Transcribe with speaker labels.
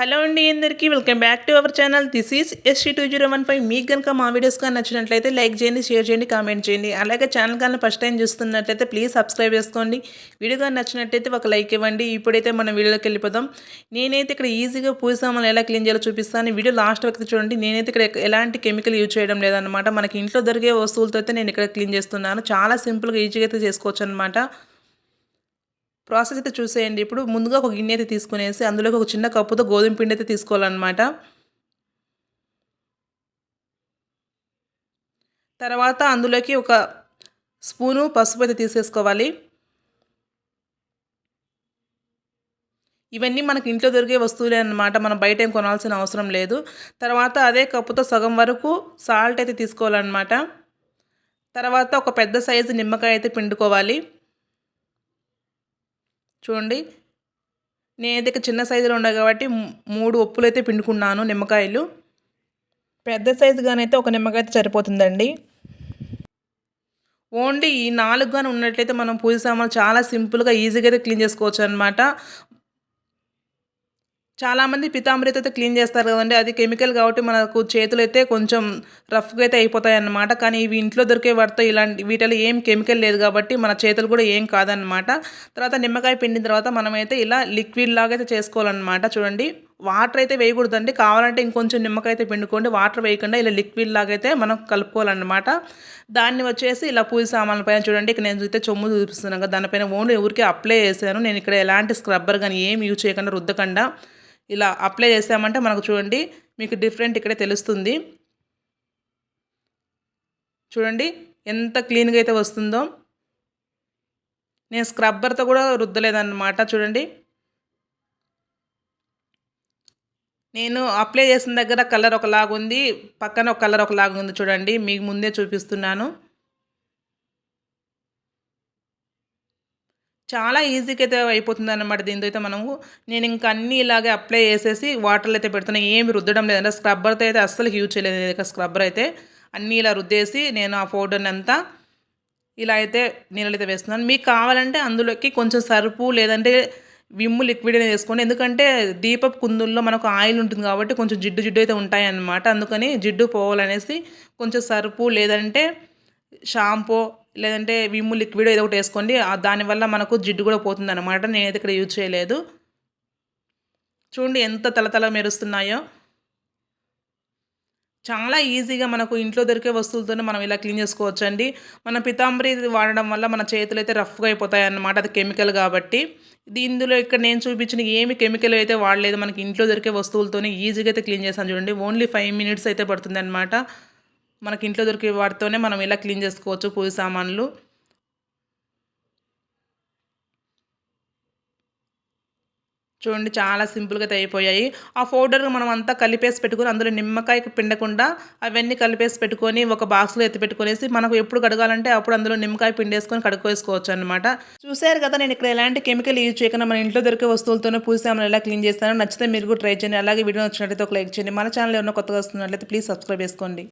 Speaker 1: Hello అండి అందరికీ welcome back to our channel this is ST two zero one five మీకు కనుక మా వీడియోస్ కానీ నచ్చినట్లయితే లైక్ చేయండి షేర్ చేయండి కామెంట్ చేయండి. అలాగే ఛానల్ కానీ ఫస్ట్ టైం చూస్తున్నట్లయితే ప్లీజ్ సబ్స్క్రైబ్ చేసుకోండి. వీడియో కానీ నచ్చినట్లయితే ఒక లైక్ ఇవ్వండి. ఇప్పుడైతే మనం వీడియోలోకి వెళ్ళిపోదాం. నేనైతే ఇక్కడ ఈజీగా పూజ సామాన్లు ఎలా క్లీన్ చేయాలో చూపిస్తాను. వీడియో లాస్ట్ వరకు చూడండి. నేనైతే ఇక్కడ ఎలాంటి కెమికల్ యూజ్ చేయడం లేదనమాట మనకి ఇంట్లో దొరికే వస్తువులతో అయితే నేను ఇక్కడ క్లీన్ చేస్తున్నాను. చాలా సింపుల్గా ఈజీగా అయితే చేసుకోవచ్చు అనమాట ప్రాసెస్ అయితే చూసేయండి. ఇప్పుడు ముందుగా ఒక గిన్నె అయితే తీసుకునేసి అందులోకి ఒక చిన్న కప్పుతో గోధుమ పిండి అయితే తీసుకోవాలన్నమాట. తర్వాత అందులోకి ఒక స్పూను పసుపు అయితే తీసేసుకోవాలి. ఇవన్నీ మనకి ఇంట్లో దొరికే వస్తువులే అనమాట మనం బయట ఏం కొనాల్సిన అవసరం లేదు. తర్వాత అదే కప్పుతో సగం వరకు సాల్ట్ అయితే తీసుకోవాలన్నమాట. తర్వాత ఒక పెద్ద సైజు నిమ్మకాయ అయితే పిండుకోవాలి. చూడండి. నేనైతే చిన్న సైజులో ఉండే కాబట్టి మూడు ఒప్పులు అయితే పిండుకున్నాను నిమ్మకాయలు. పెద్ద సైజుగానైతే ఒక నిమ్మకాయ అయితే సరిపోతుందండి. ఓన్లీ ఈ నాలుగు కానీ ఉన్నట్లయితే మనం పూజ సామాన్లు చాలా సింపుల్గా ఈజీగా అయితే క్లీన్ చేసుకోవచ్చు అనమాట చాలామంది పితామృత అయితే క్లీన్ చేస్తారు కదండి. అది కెమికల్ కాబట్టి మనకు చేతులు అయితే కొంచెం రఫ్గా అయితే అయిపోతాయి అన్నమాట కానీ ఇవి ఇంట్లో దొరికే వాటితో ఇలాంటి వీటిలో ఏం కెమికల్ లేదు కాబట్టి మన చేతులు కూడా ఏం కాదనమాట తర్వాత నిమ్మకాయ పిండిన తర్వాత మనమైతే ఇలా లిక్విడ్ లాగా అయితే చేసుకోవాలన్నమాట. చూడండి వాటర్ అయితే వేయకూడదండి. కావాలంటే ఇంకొంచెం నిమ్మకాయ అయితే పిండుకోండి. వాటర్ వేయకుండా ఇలా లిక్విడ్ లాగా అయితే మనం కలుపుకోవాలన్నమాట. దాన్ని వచ్చేసి ఇలా పూజ సామాన్ల పైన చూడండి. ఇక్కడ నేను చూస్తే చొమ్ము చూపిస్తున్నాను కదా. దానిపైన ఓన్లీ ఊరికే అప్లై చేశాను. నేను ఇక్కడ ఎలాంటి స్క్రబ్బర్ కానీ ఏం యూజ్ చేయకుండా రుద్దకుండా ఇలా అప్లై చేసామంటే మనకు చూడండి మీకు డిఫరెంట్ ఇక్కడే తెలుస్తుంది. చూడండి ఎంత క్లీన్గా అయితే వస్తుందో. నేను స్క్రబ్బర్తో కూడా రుద్దలేదన్నమాట చూడండి. నేను అప్లై చేసిన దగ్గర కలర్ ఒకలాగుంది పక్కన ఒక కలర్ ఒకలాగుంది చూడండి మీకు ముందే చూపిస్తున్నాను. చాలా ఈజీగా అయితే అయిపోతుంది అనమాట దీంతో అయితే మనము. నేను ఇంకా అన్ని ఇలాగే అప్లై చేసేసి వాటర్లో అయితే పెడుతున్నాను ఏమి రుద్దడం లేదంటే స్క్రబ్బర్తో అయితే అస్సలు యూజ్ చేయలేదు. ఇక స్క్రబ్బర్ అయితే అన్నీ ఇలా రుద్దేసి నేను ఆ పౌడర్ని అంతా ఇలా అయితే నీళ్ళు అయితే వేస్తున్నాను. మీకు కావాలంటే అందులోకి కొంచెం సరుపు లేదంటే విమ్ము లిక్విడ్ అనేది వేసుకోండి. ఎందుకంటే దీపపు కుందుల్లో మనకు ఆయిల్ ఉంటుంది కాబట్టి కొంచెం జిడ్డు జిడ్డు అయితే ఉంటాయన్నమాట. అందుకని జిడ్డు పోవాలనేసి కొంచెం సరుపు లేదంటే షాంపూ లేదంటే విమ్ము లిక్విడ్ ఏదో ఒకటి వేసుకోండి. దానివల్ల మనకు జిడ్డు కూడా పోతుంది అనమాట నేనైతే ఇక్కడ యూజ్ చేయలేదు. చూడండి ఎంత తలతల మెరుస్తున్నాయో. చాలా ఈజీగా మనకు ఇంట్లో దొరికే వస్తువులతోనే మనం ఇలా క్లీన్ చేసుకోవచ్చు అండి మన పితాంబరి వాడడం వల్ల మన చేతులు అయితే రఫ్గా అయిపోతాయి అన్నమాట అది కెమికల్ కాబట్టి. ఇందులో ఇక్కడ నేను చూపించిన ఏమి కెమికల్ అయితే వాడలేదు. మనకి ఇంట్లో దొరికే వస్తువులతోనే ఈజీగా అయితే క్లీన్ చేస్తాను చూడండి ఓన్లీ ఫైవ్ మినిట్స్ అయితే పడుతుంది అనమాట మనకి ఇంట్లో దొరికే వాటితోనే మనం ఇలా క్లీన్ చేసుకోవచ్చు పూజ సామాన్లు? చూడండి చాలా సింపుల్గా అయిపోయాయి ఆ పౌడర్ మనం అంతా కలిపేసి పెట్టుకుని అందులో నిమ్మకాయకి పిండకుండా అవన్నీ కలిపేసి పెట్టుకొని ఒక బాక్స్లో ఎత్తి పెట్టుకునేసి మనకు ఎప్పుడు కడగాలంటే అప్పుడు అందులో నిమ్మకాయ పిండేసుకొని కడుక్కోసుకోవచ్చు అనమాట చూసారు కదా నేను ఇక్కడ ఎలాంటి కెమికల్ యూజ్ చేయకుండా మన ఇంట్లో దొరికే వస్తువులతోనే పూసి సామాన్లు ఎలా క్లీన్ చేస్తానో. నచ్చితే మీరు కూడా ట్రై చేయండి. అలాగే వీడియో నచ్చినట్లయితే ఒక లైక్ చేయండి. మన ఛానల్ ఏమన్నా కొత్తగా వస్తున్నట్లయితే ప్లీజ్ సబ్స్క్రైబ్ చేసుకోండి.